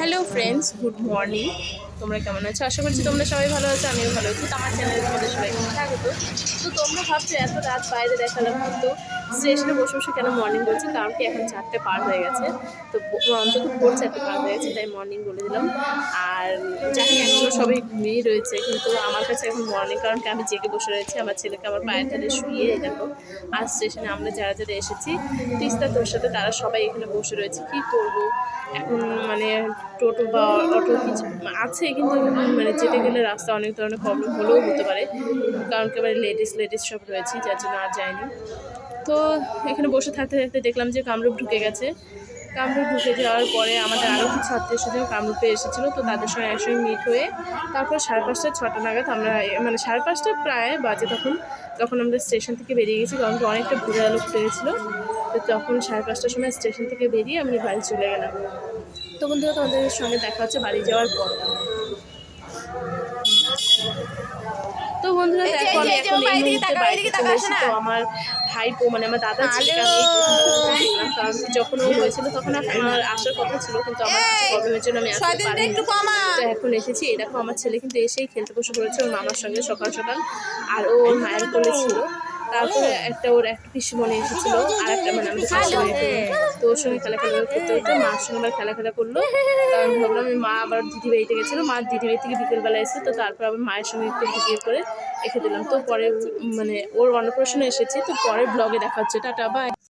Hello friends good morning তোমরা কেমন আছো? আশা করছি তোমরা সবাই ভালো আছো, আমিও ভালো আছি। আমার চ্যানেলে তোমাদের সবাই স্বাগত। তো তোমরা ভাবছ, এত রাত বাইরে দেখালাম, কিন্তু স্টেশনে বসে বসে কেন মর্নিং বলছি? কারণ কি এখন চারটে পার হয়ে গেছে। তো অন্তত ভোর চারটে পার হয়ে গেছে, তাই মর্নিং বলে দিলাম। আর জানি এখনও সবাই ঘুমিয়ে রয়েছে, কিন্তু আমার কাছে এখন মর্নিং কারণ কি আমি জেগে বসে রয়েছি, আমার ছেলেকে আমার পায়ের ধারে শুয়ে দেখো আর স্টেশনে আমরা যারা যারা এসেছি, তিস্তা তোর সাথে তারা সবাই এখানে বসে রয়েছে, কি করব? এখন মানে টোটো বা অটো কিছু আছে, কিন্তু মানে যেতে গেলে রাস্তা অনেক ধরনের প্রবলেম হলেও হতে পারে। কারণ কি লেডিস লেডিস সব রয়েছে, যার জন্য আর যায়নি তো এখানে বসে থাকতে থাকতে দেখলাম যে কামরূপ ঢুকে গেছে। কামরূপ ঢুকে যাওয়ার পরে আমাদের আরও কিছু আত্মীয় স্বজন কামরূপে এসেছিল, তো তাদের সঙ্গে একসঙ্গে মিট হয়ে তারপর সাড়ে পাঁচটা, ছটা নাগাদ আমরা মানে সাড়ে পাঁচটা প্রায় বাজে তখন তখন আমরা স্টেশন থেকে বেরিয়ে গেছি, কারণ অনেকটা ঘুরে আলো ফুটে তো তখন সাড়ে পাঁচটার সময় স্টেশন থেকে বেরিয়ে আমি বাড়ি চলে গেলাম। তো বন্ধুরা, তোমাদের সঙ্গে দেখা হচ্ছে বাড়ি যাওয়ার পর তো বন্ধুরা এই যে, দেখো আমি এখন এই এই মুহূর্তে বাড়িতে চলে এসেছি তো আমার ভাইপো মানে আমার দাদা কারণ যখন ও হয়েছিল তখন আমার আসার কথা ছিল কিন্তু আমার প্রবলেমের জন্য আমি আসতে পারিনি। একটু তো এখন এসেছি এই দেখো আমার ছেলে কিন্তু এসেই খেলতে বসে পড়েছে ওর মামার সঙ্গে সকাল সকাল আর ও ওর মায়ের করেছিল ছিল। তারপরে একটা ওর একটা পিসিমণি এসেছিল আর একটা মানে আমাদের শাশুড়ি তো ওর সঙ্গে খেলা খেলা করতে করতে মার সঙ্গে আবার খেলা খেলা করল। কারণ ভাবলাম আমি মা আবার দিদি বাড়িতে গেছিল মা দিদি বাড়ি থেকে বিকেলবেলা এসে তো তারপর আবার মায়ের সঙ্গে একটু ভিডিও করে রেখে দিলাম। তো পরে মানে ওর অন্নপ্রাশনে এসেছি তো পরে ব্লগে দেখা হচ্ছে। Tata bye